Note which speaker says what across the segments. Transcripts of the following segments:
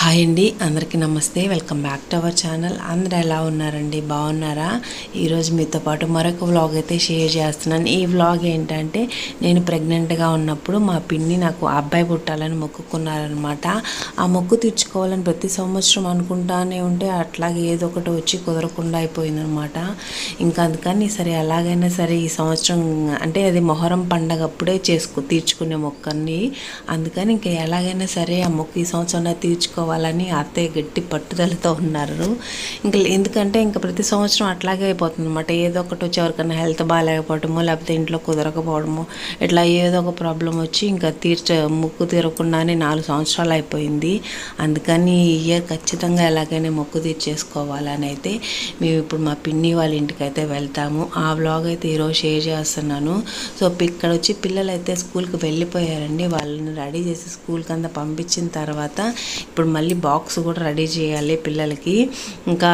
Speaker 1: Hi అండి అందరికీ నమస్తే. Welcome back to our channel అందరూ ఎలా ఉన్నారండి? బాగున్నారా? ఈరోజు మీతో పాటు మరొక వ్లాగ్ అయితే షేర్ చేస్తున్నాను. ఈ వ్లాగ్ ఏంటంటే నేను ప్రెగ్నెంట్గా ఉన్నప్పుడు మా పిన్ని నాకు అబ్బాయి పుట్టాలని మొక్కుకున్నారనమాట ఆ మొక్కు తీర్చుకోవాలని ప్రతి సంవత్సరం అనుకుంటానే ఉంటే అట్లాగే ఏదో ఒకటి వచ్చి కుదరకుండా అయిపోయిందనమాట ఇంకా అందుకని సరే ఎలాగైనా సరే ఈ సంవత్సరం అంటే అది మొహరం పండగ అప్పుడే చేసుకో తీర్చుకునే మొక్కని అందుకని ఇంకా ఎలాగైనా సరే ఆ మొక్కు ఈ సంవత్సరం చేసుకోవాలని అత్తయ్య గట్టి పట్టుదలతో ఉన్నారు. ఇంకా ఎందుకంటే ఇంకా ప్రతి సంవత్సరం అట్లాగే అయిపోతుంది అనమాట ఏదో ఒకటి వచ్చి ఎవరికైనా హెల్త్ బాగాలేకపోవడము లేకపోతే ఇంట్లో కుదరకపోవడము ఇట్లా ఏదో ఒక ప్రాబ్లం వచ్చి ఇంకా తీర్చ ముక్కు తీరకుండానే నాలుగు సంవత్సరాలు అయిపోయింది. అందుకని ఈ ఇయర్ ఖచ్చితంగా ఎలాగైనా మొక్కు తీర్చేసుకోవాలని అయితే మేము ఇప్పుడు మా పిన్ని వాళ్ళ ఇంటికి అయితే వెళ్తాము. ఆ వ్లాగ్ అయితే ఈరోజు షేర్ చేస్తున్నాను. సో ఇక్కడ వచ్చి పిల్లలు అయితే స్కూల్కి వెళ్ళిపోయారండి. వాళ్ళని రెడీ చేసి స్కూల్కి అంతా పంపించిన తర్వాత ఇప్పుడు మళ్ళీ బాక్స్ కూడా రెడీ చేయాలి పిల్లలకి. ఇంకా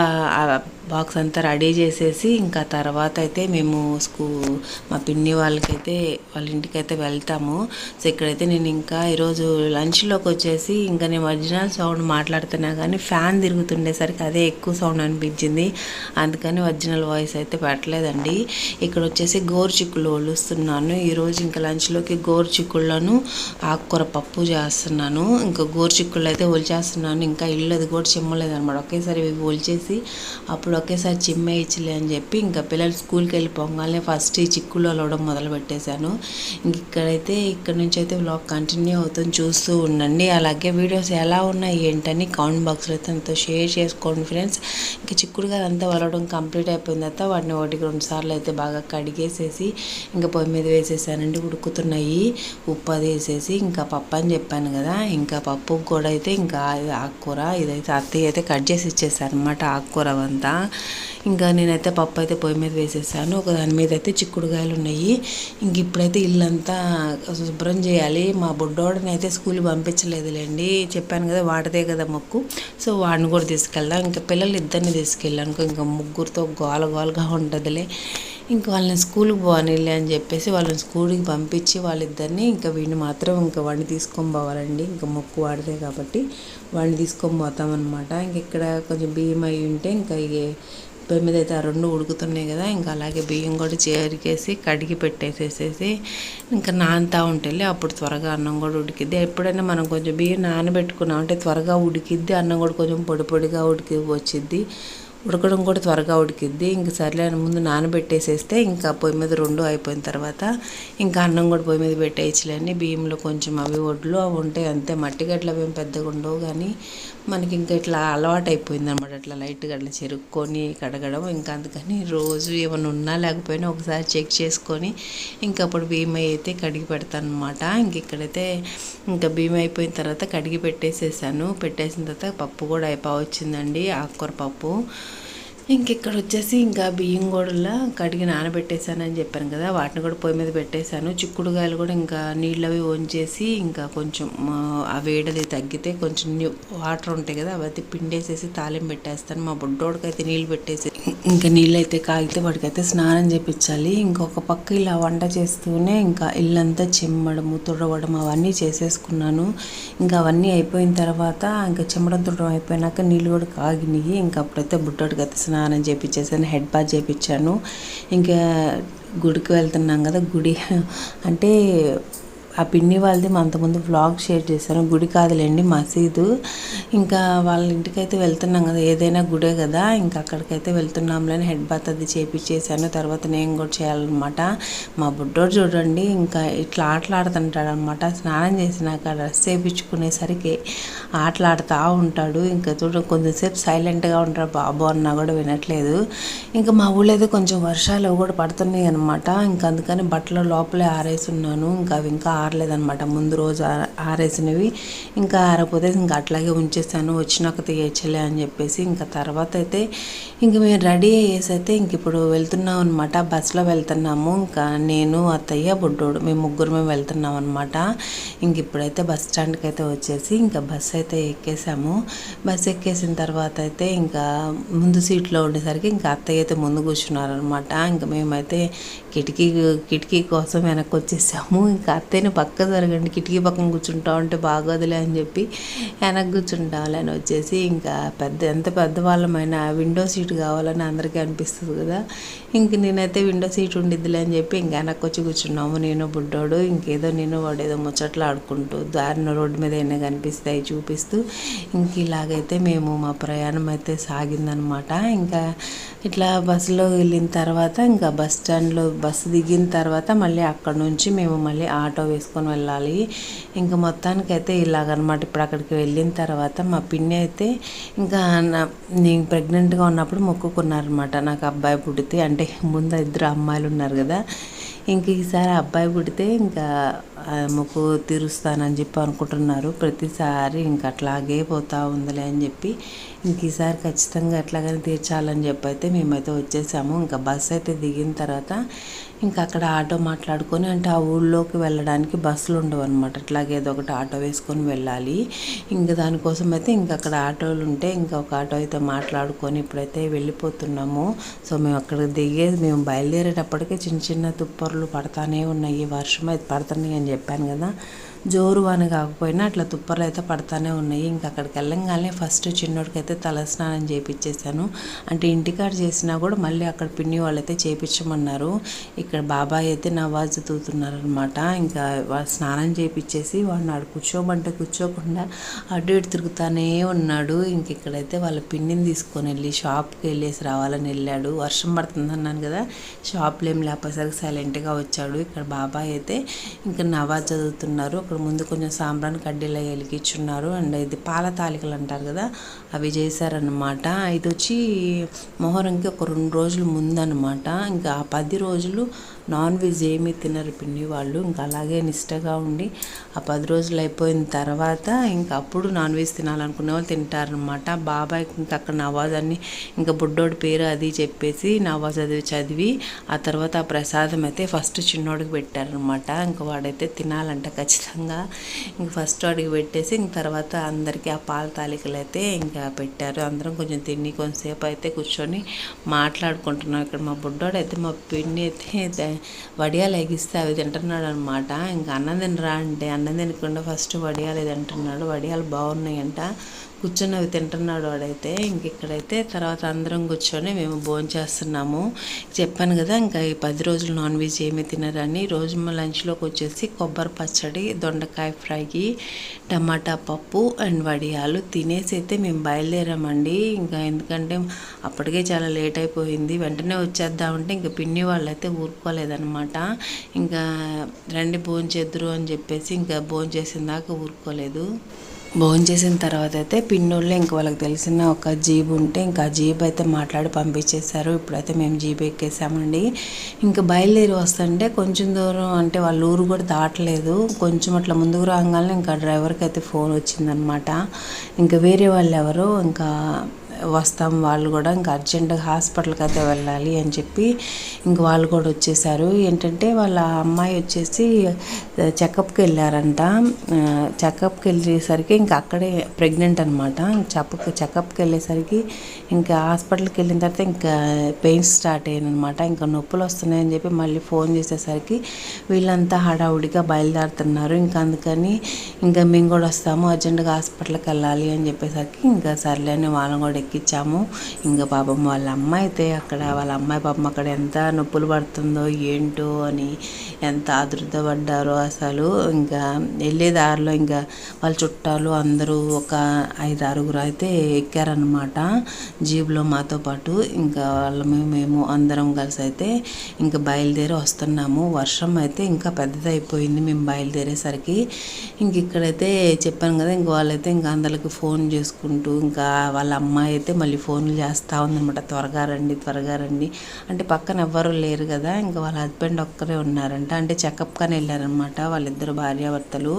Speaker 1: బాక్స్ అంతా రెడీ చేసేసి ఇంకా తర్వాత అయితే మేము స్కూ మా పిన్ని వాళ్ళకైతే వాళ్ళ ఇంటికి అయితే వెళ్తాము. సో ఇక్కడైతే నేను ఇంకా ఈరోజు లంచ్లోకి వచ్చేసి ఇంకా నేను ఒరిజినల్ సౌండ్ మాట్లాడుతున్నా కానీ ఫ్యాన్ తిరుగుతుండేసరికి అదే ఎక్కువ సౌండ్ అనిపించింది. అందుకని ఒరిజినల్ వాయిస్ అయితే పెట్టలేదండి. ఇక్కడ వచ్చేసి గోరు చిక్కులు ఒలుస్తున్నాను. ఈరోజు ఇంకా లంచ్లోకి గోరు చిక్కుళ్ళను ఆకుకూర పప్పు చేస్తున్నాను. ఇంకా గోరు చిక్కుళ్ళు అయితే ఒలిచేస్తున్నాను. ఇంకా ఇల్లు అది కూడా చిమ్మలేదు అనమాట ఒకేసారి ఇవి ఒలిచేసి అప్పుడు ఇప్పుడు ఒకేసారి చిమ్మేయచ్చులే అని చెప్పి ఇంకా పిల్లలు స్కూల్కి వెళ్ళి పొంగాలనే ఫస్ట్ ఈ చిక్కులు అలవడం మొదలు పెట్టేశాను. ఇంక ఇక్కడైతే ఇక్కడ నుంచి అయితే వ్లాగ్ కంటిన్యూ అవుతుంది. చూస్తూ ఉండండి. అలాగే వీడియోస్ ఎలా ఉన్నాయి ఏంటని కామెంట్ బాక్స్లో అయితే నాతో షేర్ చేసుకోండి ఫ్రెండ్స్ ఇంకా చిక్కుడుగా అంతా వలవడం కంప్లీట్ అయిపోయిన తర్వాత వాటిని ఒకటికి రెండు సార్లు అయితే బాగా కడిగేసేసి ఇంకా పొయ్యి మీద వేసేసానండి. ఉడుకుతున్నాయి. ఉప్పు అది వేసేసి ఇంకా పప్పు అని చెప్పాను కదా. ఇంకా పప్పు కూడా అయితే ఇంకా ఆకుకూర ఇదైతే అత్తయ్య అయితే కట్ చేసి ఇచ్చేసారు అనమాట ఆకుకూర అంతా ఇంకా నేనైతే పప్పు అయితే పొయ్యి మీద వేసేసాను. ఒక దాని మీద అయితే చిక్కుడుకాయలు ఉన్నాయి. ఇంక ఇప్పుడైతే ఇల్లంతా శుభ్రం చేయాలి. మా బుడ్డోడిని అయితే స్కూల్ పంపించలేదులేండి. చెప్పాను కదా వాడిదే కదా మొక్కు. సో వాడిని కూడా తీసుకెళ్దాం. ఇంకా పిల్లలు ఇద్దరిని తీసుకెళ్ళాను. ఇంకా ముగ్గురితో గోల గోలగా ఉంటుందిలే. ఇంక వాళ్ళని స్కూల్కి పోనీలే అని చెప్పేసి వాళ్ళని స్కూల్కి పంపించి వాళ్ళిద్దరిని ఇంకా వీడిని మాత్రం ఇంకా వాడిని తీసుకొని పోవాలండి. ఇంకా మొక్కు వాడితే కాబట్టి వాడిని తీసుకొని పోతామన్నమాట ఇంక ఇక్కడ కొంచెం బియ్యం అయి ఉంటే ఇంకా పొయ్యి మీద అయితే ఆ రెండు ఉడుకుతున్నాయి కదా ఇంకా అలాగే బియ్యం కూడా చేరికేసి కడిగి పెట్టేసేసేసి ఇంకా నానుతా ఉంటే అప్పుడు త్వరగా అన్నం కూడా ఉడికిద్ది. ఎప్పుడైనా మనం కొంచెం బియ్యం నానబెట్టుకున్నాం అంటే త్వరగా ఉడికిద్ది అన్నం కూడా కొంచెం పొడి పొడిగా ఉడికి వచ్చిద్ది. ఉడకడం కూడా త్వరగా ఉడికిద్ది. ఇంక సర్లే అని ముందు నానబెట్టేసేస్తే ఇంకా పొయ్యి మీద రెండు అయిపోయిన తర్వాత ఇంకా అన్నం కూడా పొయ్యి మీద పెట్టేయచ్చులేండి బియ్యంలో కొంచెం అవి వడ్లు అవి ఉంటాయి అంతే. మట్టి గట్ల ఏం పెద్దగా ఉండవు కానీ మనకి ఇంకా ఇట్లా అలవాటు అయిపోయింది అనమాట అట్లా లైట్గా అట్లా చెరుక్కొని కడగడం ఇంకా అందుకని రోజు ఏమైనా ఉన్నా లేకపోయినా ఒకసారి చెక్ చేసుకొని ఇంకా అప్పుడు భీమై అయితే కడిగి పెడతాను అనమాట ఇంక ఇక్కడైతే ఇంకా బియ్యం అయిపోయిన తర్వాత కడిగి పెట్టేసేసాను. పెట్టేసిన తర్వాత పప్పు కూడా అయిపో వచ్చిందండి ఆకుకూర పప్పు. ఇంకెక్కడ వచ్చేసి ఇంకా బియ్యం గోడల్లో కడిగి నానబెట్టేశానని చెప్పాను కదా వాటిని కూడా పొయ్యి మీద పెట్టేశాను. చిక్కుడుగాయలు కూడా ఇంకా నీళ్ళు అవి వంచేసి ఇంకా కొంచెం ఆ వేడది తగ్గితే కొంచెం వాటర్ ఉంటాయి కదా అవి అయితే పిండేసేసి తాలింపు పెట్టేస్తాను. మా బుడ్డోడికి అయితే నీళ్ళు పెట్టేసి ఇంకా నీళ్ళైతే కాగితే వాడికైతే స్నానం చేపించాలి ఇంకొక పక్క ఇలా వంట చేస్తూనే ఇంకా ఇల్లంతా చిమ్మడము తుడవడం అవన్నీ చేసేసుకున్నాను. ఇంకా అవన్నీ అయిపోయిన తర్వాత ఇంకా చిమ్మడం తుడడం అయిపోయినాక నీళ్ళు కూడా కాగినాయి ఇంకా అప్పుడైతే బుడ్డోడికి అయితే స్నానం చేపించేసాను హెడ్ బాత్ చేయించాను ఇంకా గుడికి వెళ్తున్నాం కదా గుడి. అంటే ఆ పిన్ని వాళ్ళది అంతకుముందు వ్లాగ్ షేర్ చేశాను గుడి కాదులేండి మసీదు. ఇంకా వాళ్ళ ఇంటికైతే వెళ్తున్నాం కదా ఏదైనా గుడే కదా ఇంకా అక్కడికైతే వెళ్తున్నాంలేని హెడ్ బాత్ అది చేపించేసాను తర్వాత నేను కూడా చేయాలన్నమాట. మా బుడ్డోడు చూడండి ఇంకా ఇట్లా ఆటలాడుతుంటాడు అనమాట స్నానం చేసినాక డ్రెస్ చేయించుకునేసరికి ఆటలాడుతూ ఉంటాడు. ఇంకా చూడ కొంచెంసేపు సైలెంట్గా ఉంటాడు. బాబు అన్నా కూడా వినట్లేదు. ఇంకా మా ఊళ్ళో అయితే కొంచెం వర్షాలు కూడా పడుతున్నాయి అనమాట ఇంకా అందుకని బట్టలు లోపలే ఆరేసి ఉన్నాను ఇంకా అవి ఇంకా ఆరలేదనమాట ముందు రోజు ఆరేసినవి ఇంకా ఆరకపోతే ఇంకా అట్లాగే ఉంచేసాను. వచ్చినాక తీయచ్చలే అని చెప్పేసి ఇంకా తర్వాత అయితే ఇంక మేము రెడీ అయ్యేసి అయితే ఇంక ఇప్పుడు వెళ్తున్నాం అనమాట బస్సులో వెళ్తున్నాము. ఇంకా నేను అత్తయ్య బుడ్డోడు మేము ముగ్గురు మేము వెళ్తున్నాం అనమాట ఇంక ఇప్పుడైతే బస్ స్టాండ్కి అయితే వచ్చేసి ఇంకా బస్ అయితే ఎక్కేసాము. బస్ ఎక్కేసిన తర్వాత అయితే ఇంకా ముందు సీట్లో ఉండేసరికి ఇంకా అత్తయ్య అయితే ముందు కూర్చున్నారనమాట ఇంకా మేమైతే కిటికీ కిటికీ కోసం వెనక్కి వచ్చేసాము. ఇంకా అత్తయ్యని పక్క జరగండి కిటికీ పక్కన కూర్చుంటా ఉంటే బాగోదులే అని చెప్పి వెనక్కి కూర్చుంటాలని వచ్చేసి ఇంకా పెద్ద ఎంత పెద్దవాళ్ళమైనా విండో సీట్ కావాలని అందరికీ అనిపిస్తుంది కదా. ఇంక నేనైతే విండో సీట్ ఉండిద్దిలే అని చెప్పి ఇంక వెనక్కి వచ్చి కూర్చున్నాము. నేను బుడ్డోడు ఇంకేదో నేను వాడు ఏదో ముచ్చట్లు ఆడుకుంటూ దారిన రోడ్డు మీద ఏమైనా కనిపిస్తాయి చూపిస్తూ ఇంక ఇలాగైతే మేము మా ప్రయాణం అయితే సాగిందనమాట. ఇంకా ఇట్లా బస్సులో వెళ్ళిన తర్వాత ఇంకా బస్ స్టాండ్లో బస్సు దిగిన తర్వాత మళ్ళీ అక్కడ నుంచి మేము మళ్ళీ ఆటో తీసుకొని వెళ్ళాలి. ఇంకా మొత్తానికైతే ఇలాగనమాట. ఇప్పుడు అక్కడికి వెళ్ళిన తర్వాత మా పిన్ని అయితే ఇంకా నేను ప్రెగ్నెంట్గా ఉన్నప్పుడు మొక్కుకున్నారనమాట. నాకు అబ్బాయి పుడితే అంటే ముందు ఇద్దరు అమ్మాయిలు ఉన్నారు కదా. ఇంక ఈసారి అబ్బాయి పుడితే ఇంకా మొక్కు తీరుస్తానని చెప్పి అనుకుంటున్నారు. ప్రతిసారి ఇంక అట్లాగే పోతా ఉందిలే అని చెప్పి ఇంక ఈసారి ఖచ్చితంగా అట్లాగనే తీర్చాలని చెప్పి అయితే మేమైతే వచ్చేసాము. ఇంకా బస్ అయితే దిగిన తర్వాత ఇంకా అక్కడ ఆటో మాట్లాడుకొని అంటే ఆ ఊళ్ళోకి వెళ్ళడానికి బస్సులు ఉండవు అనమాట అట్లాగే ఏదో ఒకటి ఆటో వేసుకొని వెళ్ళాలి. ఇంకా దానికోసం అయితే ఇంకా అక్కడ ఆటోలు ఉంటే ఇంకా ఒక ఆటో అయితే మాట్లాడుకొని ఇప్పుడైతే వెళ్ళిపోతున్నాము. సో మేము అక్కడ దిగే మేము బయలుదేరేటప్పటికే చిన్న చిన్న తుప్పర్లు పడతానే ఉన్నాయి. వర్షం అయితే పడుతున్నాయి అని చెప్పాను కదా. జోరు వాన కాకపోయినా అట్లా తుప్పర్లు అయితే పడతానే ఉన్నాయి. ఇంకా అక్కడికి వెళ్ళంగానే ఫస్ట్ చిన్నోడికి అయితే తలస్నానం చేయించేసాను అంటే ఇంటికాడ చేసినా కూడా మళ్ళీ అక్కడ పిన్ని వాళ్ళైతే చేయించమన్నారు ఇక్కడ బాబాయ్ అయితే నవాజ్ తూతున్నారనమాట ఇంకా వాళ్ళు స్నానం చేయించేసి వాడిని ఆడు కూర్చోమంటే కూర్చోకుండా అటు ఇటు తిరుగుతానే ఉన్నాడు. ఇంక ఇక్కడైతే వాళ్ళ పిన్నిని తీసుకొని వెళ్ళి షాప్కి వెళ్ళేసి రావాలని వెళ్ళాడు. వర్షం పడుతుంది అన్నాను కదా షాప్లో ఏం లేకపోయేసరికి సైలెంట్గా వచ్చాడు. ఇక్కడ బాబాయ్ అయితే ఇంకా నవాజ్ చదువుతున్నారు. అక్కడ ముందు కొంచెం సాంబ్రాన్ కడ్డీలు వెలిగించున్నారు అండ్ ఇది పాల తాలికలు అంటారు కదా అవి చేశారనమాట ఇది వచ్చి మొహరంకి ఒక రెండు రోజులు ముందనమాట ఇంకా ఆ పది రోజులు నాన్ వెజ్ ఏమీ తినరు పిన్ని వాళ్ళు. ఇంకా అలాగే నిష్టగా ఉండి ఆ పది రోజులు అయిపోయిన తర్వాత ఇంకా అప్పుడు నాన్ వెజ్ తినాలనుకునే వాళ్ళు తింటారనమాట బాబాయ్ ఇంకా అక్కడ నవాజ్ అని ఇంకా బుడ్డోడి పేరు అది చెప్పేసి నవాజ్ అది చదివి ఆ తర్వాత ఆ ప్రసాదం అయితే ఫస్ట్ చిన్నోడికి పెట్టారనమాట ఇంకా వాడైతే తినాలంట ఖచ్చితంగా. ఇంక ఫస్ట్ వాడికి పెట్టేసి ఇంక తర్వాత అందరికీ ఆ పాల తాలికలు అయితే ఇంకా పెట్టారు. అందరం కొంచెం తిని కొంతసేపు అయితే కూర్చొని మాట్లాడుకుంటున్నాం. ఇక్కడ మా బుడ్డోడు అయితే మా పిన్ని అయితే వడియాలు ఎగిస్తే అవి తింటున్నాడు అనమాట ఇంకా అన్నం తినరా అంటే అన్నం తినకుండా ఫస్ట్ వడియాలు తింటున్నాడు వడియాలు బాగున్నాయంట. కూర్చొని అవి తింటున్నాడు వాడైతే. ఇంక ఇక్కడైతే తర్వాత అందరం కూర్చొని మేము భోజనం చేస్తున్నాము. చెప్పాను కదా ఇంకా ఈ పది రోజులు నాన్ వెజ్ ఏమీ తినరని. రోజు మా లంచ్లోకి వచ్చేసి కొబ్బరి పచ్చడి దొండకాయ ఫ్రై టమాటా పప్పు అండ్ వడియాలు తినేసి అయితే మేము బయలుదేరామండి. ఇంకా ఎందుకంటే అప్పటికే చాలా లేట్ అయిపోయింది. వెంటనే వచ్చేద్దామంటే ఇంకా పిన్ని వాళ్ళు అయితే ఊరుకోలేదనమాట ఇంకా రండి భోజనం చేద్దరు అని చెప్పేసి ఇంకా భోజనం చేసిన దాకా ఊరుకోలేదు. భోజనం చేసిన తర్వాత అయితే పిన్నోళ్ళు ఇంక వాళ్ళకి తెలిసిన ఒక జీబ్ ఉంటే ఇంకా జీబ్ అయితే మాట్లాడి పంపించేశారు. ఇప్పుడైతే మేము జీబ్ ఎక్కేసామండి. ఇంకా బయలుదేరి వస్తుంటే కొంచెం దూరం అంటే వాళ్ళ ఊరు కూడా దాటలేదు. కొంచెం అట్లా ముందుకు రాగానే ఇంకా డ్రైవర్కి అయితే ఫోన్ వచ్చిందనమాట. ఇంకా వేరే వాళ్ళు ఎవరు ఇంకా వస్తాం. వాళ్ళు కూడా ఇంకా అర్జెంటుగా హాస్పిటల్కి అయితే వెళ్ళాలి అని చెప్పి ఇంక వాళ్ళు కూడా వచ్చేసారు. ఏంటంటే వాళ్ళ అమ్మాయి వచ్చేసి చెకప్కి వెళ్ళారంట. చెకప్కి వెళ్ళేసరికి ఇంకా అక్కడే ప్రెగ్నెంట్ అనమాట చెప్ప చెకప్కి వెళ్ళేసరికి ఇంకా హాస్పిటల్కి వెళ్ళిన తర్వాత ఇంకా పెయిన్స్ స్టార్ట్ అయ్యాయనమాట ఇంకా నొప్పులు వస్తున్నాయని చెప్పి మళ్ళీ ఫోన్ చేసేసరికి వీళ్ళంతా హడావుడిగా బయలుదేరుతున్నారు. ఇంకా అందుకని ఇంకా మేము కూడా వస్తాము అర్జెంటుగా హాస్పిటల్కి వెళ్ళాలి అని చెప్పేసరికి ఇంకా సర్లే అని వాళ్ళని కూడా ఎక్కించాము ఇంకా పాపం వాళ్ళ అమ్మాయి అయితే అక్కడ వాళ్ళ అమ్మాయి పాపం అక్కడ ఎంత నొప్పులు పడుతుందో ఏంటో అని ఎంత ఆదృత పడ్డారో అసలు. ఇంకా వెళ్ళే దారిలో ఇంకా వాళ్ళ చుట్టాలు అందరూ ఒక ఐదు ఆరుగురు అయితే ఎక్కారనమాట జీబులో మాతో పాటు ఇంకా వాళ్ళ మేము అందరం కలిసి అయితే ఇంకా బయలుదేరి వస్తున్నాము. వర్షం అయితే ఇంకా పెద్దదైపోయింది మేము బయలుదేరేసరికి. ఇంక ఇక్కడైతే చెప్పాను కదా ఇంక వాళ్ళైతే ఇంకా అందరికి ఫోన్ చేసుకుంటూ ఇంకా వాళ్ళ అమ్మాయి అయితే మళ్ళీ ఫోన్లు చేస్తూ ఉందన్నమాట. త్వరగా రండి త్వరగా రండి. అంటే పక్కన ఎవ్వరూ లేరు కదా ఇంకా వాళ్ళ హస్బెండ్ ఒక్కరే ఉన్నారంట. అంటే చెకప్ కానీ వెళ్ళారనమాట వాళ్ళిద్దరు భార్యాభర్తలు.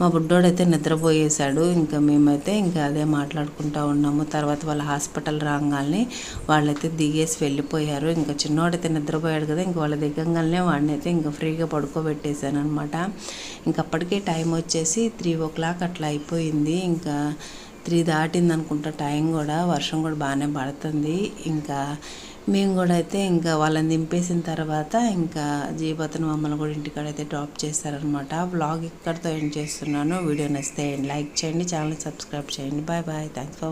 Speaker 1: మా బుడ్డోడైతే నిద్రపోయేశాడు. ఇంకా మేమైతే ఇంకా అదే మాట్లాడుకుంటూ ఉన్నాము. తర్వాత వాళ్ళ హాస్పిటల్ రాగానే వాళ్ళైతే దిగేసి వెళ్ళిపోయారు. ఇంకా చిన్నోడైతే నిద్రపోయాడు కదా ఇంక వాళ్ళ దిగంగానే వాడిని అయితే ఇంకా ఫ్రీగా పడుకోబెట్టేశాను అనమాట ఇంక అప్పటికే టైం వచ్చేసి త్రీ ఓ క్లాక్ అట్లా అయిపోయింది. ఇంకా త్రీ దాటింది అనుకుంటా టైం కూడా వర్షం కూడా బాగానే పడుతుంది. ఇంకా మేము కూడా అయితే ఇంకా వాళ్ళని దింపేసిన తర్వాత ఇంకా జీవతను మమ్మల్ని కూడా ఇంటికాడ అయితే డ్రాప్ చేస్తారనమాట వ్లాగ్ ఇక్కడితో ఎండ్ చేస్తున్నాను. వీడియో నచ్చితే లైక్ చేయండి ఛానల్ సబ్స్క్రైబ్ చేయండి. Bye bye thanks for